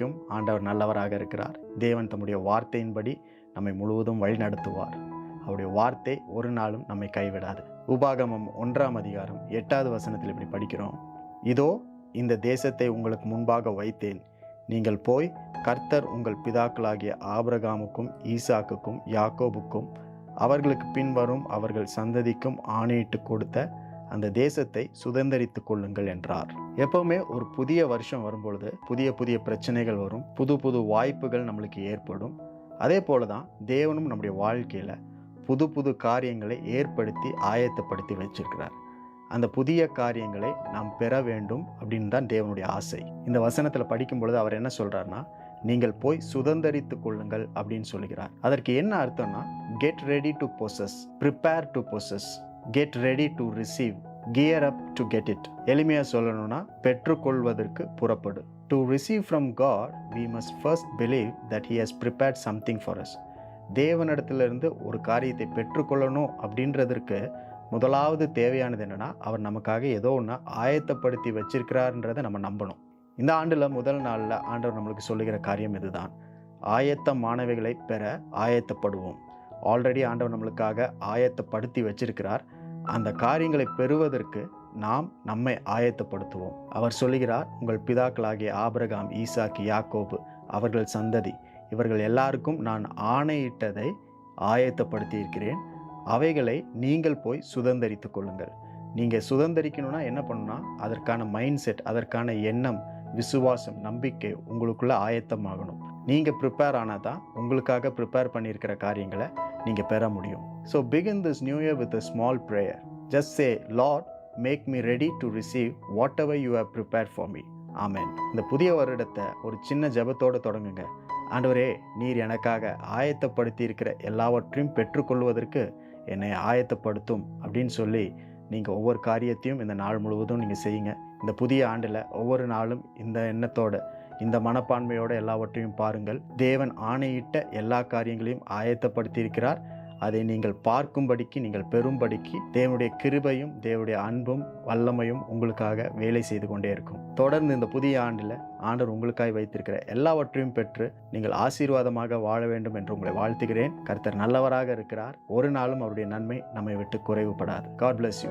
வரைக்கும் ஆண்டவர் நல்லவராக இருக்கிறார். தேவன் தம்முடைய வார்த்தையின்படி நம்மை முழுவதும் வழிநடத்துவார். அவருடைய வார்த்தை ஒரு நாளும் நம்மை கைவிடாது. உபாகமம் ஒன்றாம் அதிகாரம் எட்டாவது வசனத்தில் இப்படி படிக்கிறோம். இதோ இந்த தேசத்தை உங்களுக்கு முன்பாக வைத்தேன். நீங்கள் போய் கர்த்தர் உங்கள் பிதாக்களாகிய ஆபிரகாமுக்கும் ஈசாக்குக்கும் யாக்கோபுக்கும் அவர்களுக்கு பின்வரும் அவர்கள் சந்ததிக்கும் ஆணையிட்டு கொடுத்த அந்த தேசத்தை சுதந்தரித்து கொள்ளுங்கள் என்றார். எப்பவுமே ஒரு புதிய வருஷம் வரும்பொழுது புதிய புதிய பிரச்சனைகள் வரும் புது புது வாய்ப்புகள் நம்மளுக்கு ஏற்படும். அதே போல தான் தேவனும் நம்முடைய வாழ்க்கையில் புது புது காரியங்களை ஏற்படுத்தி ஆயத்தப்படுத்தி வச்சிருக்கிறார். அந்த புதிய காரியங்களை நாம் பெற வேண்டும் அப்படின்னு தான் தேவனுடைய ஆசை. இந்த வசனத்தில் படிக்கும் பொழுது அவர் என்ன சொல்கிறாருன்னா நீங்கள் போய் சுதந்தரித்து கொள்ளுங்கள் அப்படின்னு சொல்லுகிறார். அதற்கு என்ன அர்த்தம்னா get ready to possess prepare to possess get ready to receive gear up to get it எளிமையாக சொல்லணும்னா பெற்றுக்கொள்வதற்கு புறப்படு. To receive from God we must first believe that he has prepared something for us தேவனிடத்திலிருந்து ஒரு காரியத்தை பெற்றுக்கொள்ளணும் அப்படின்றதற்கு முதலாவது தேவையானது என்னன்னா அவர் நமக்காக ஏதோ ஒன்று ஆயத்தப்படுத்தி வச்சிருக்கிறாருன்றதை நம்ம நம்பணும். இந்த ஆண்டில் முதல் நாளில் ஆண்டவர் நம்மளுக்கு சொல்லுகிற காரியம் இதுதான். ஆயத்த மாணவிகளை பெற ஆயத்தப்படுவோம். ஆல்ரெடி ஆண்டவர் நம்மளுக்காக ஆயத்தப்படுத்தி வச்சிருக்கிறார். அந்த காரியங்களை பெறுவதற்கு நாம் நம்மை ஆயத்தப்படுத்துவோம். அவர் சொல்லுகிறார் உங்கள் பிதாக்களாகிய ஆபிரகாம் ஈசாக்கு யாக்கோபு அவர்கள் சந்ததி. இவர்கள் எல்லாருக்கும் நான் ஆணையிட்டதை ஆயத்தப்படுத்தி இருக்கிறேன் அவைகளை நீங்கள் போய் சுதந்திரித்து கொள்ளுங்கள். நீங்கள் சுதந்திரிக்கணும்னா என்ன பண்ணணும்னா அதற்கான மைண்ட் செட் அதற்கான எண்ணம் விசுவாசம் நம்பிக்கை உங்களுக்குள்ளே ஆயத்தமாகணும். நீங்கள் ப்ரிப்பேர் ஆனால் தான் உங்களுக்காக ப்ரிப்பேர் பண்ணியிருக்கிற காரியங்களை நீங்கள் பெற முடியும். So begin this new year with a small prayer just say Lord make me ready to receive whatever you have prepare for me amen இந்த புதிய வருடத்தை ஒரு சின்ன ஜெபத்தோடு தொடங்குங்க. ஆண்டவரே நீர் எனக்காக ஆயத்தப்படுத்தி இருக்கிற எல்லாவற்றையும் பெற்றுக்கொள்வதற்கு என்னை ஆயத்தப்படுத்தும் அப்படின்னு சொல்லி நீங்கள் ஒவ்வொரு காரியத்தையும் இந்த நாள் முழுவதும் நீங்கள் செய்யுங்க. இந்த புதிய ஆண்டில் ஒவ்வொரு நாளும் இந்த எண்ணத்தோட இந்த மனப்பான்மையோட எல்லாவற்றையும் பாருங்கள். தேவன் ஆணையிட்ட எல்லா காரியங்களையும் ஆயத்தப்படுத்தியிருக்கிறார். அதை நீங்கள் பார்க்கும்படிக்கு நீங்கள் பெறும்படிக்கு தேவனுடைய கிருபையும் தேவனுடைய அன்பும் வல்லமையும் உங்களுக்காக வேலை செய்து கொண்டே இருக்கும். தொடர்ந்து இந்த புதிய ஆண்டில் ஆண்டவர் உங்களுக்காக வைத்திருக்கிற எல்லாவற்றையும் பெற்று நீங்கள் ஆசீர்வாதமாக வாழ வேண்டும் என்று உங்களை வாழ்த்துகிறேன். கர்த்தர் நல்லவராக இருக்கிறார். ஒரு நாளும் அவருடைய நன்மை நம்மை விட்டு குறைவுபடாது. God bless you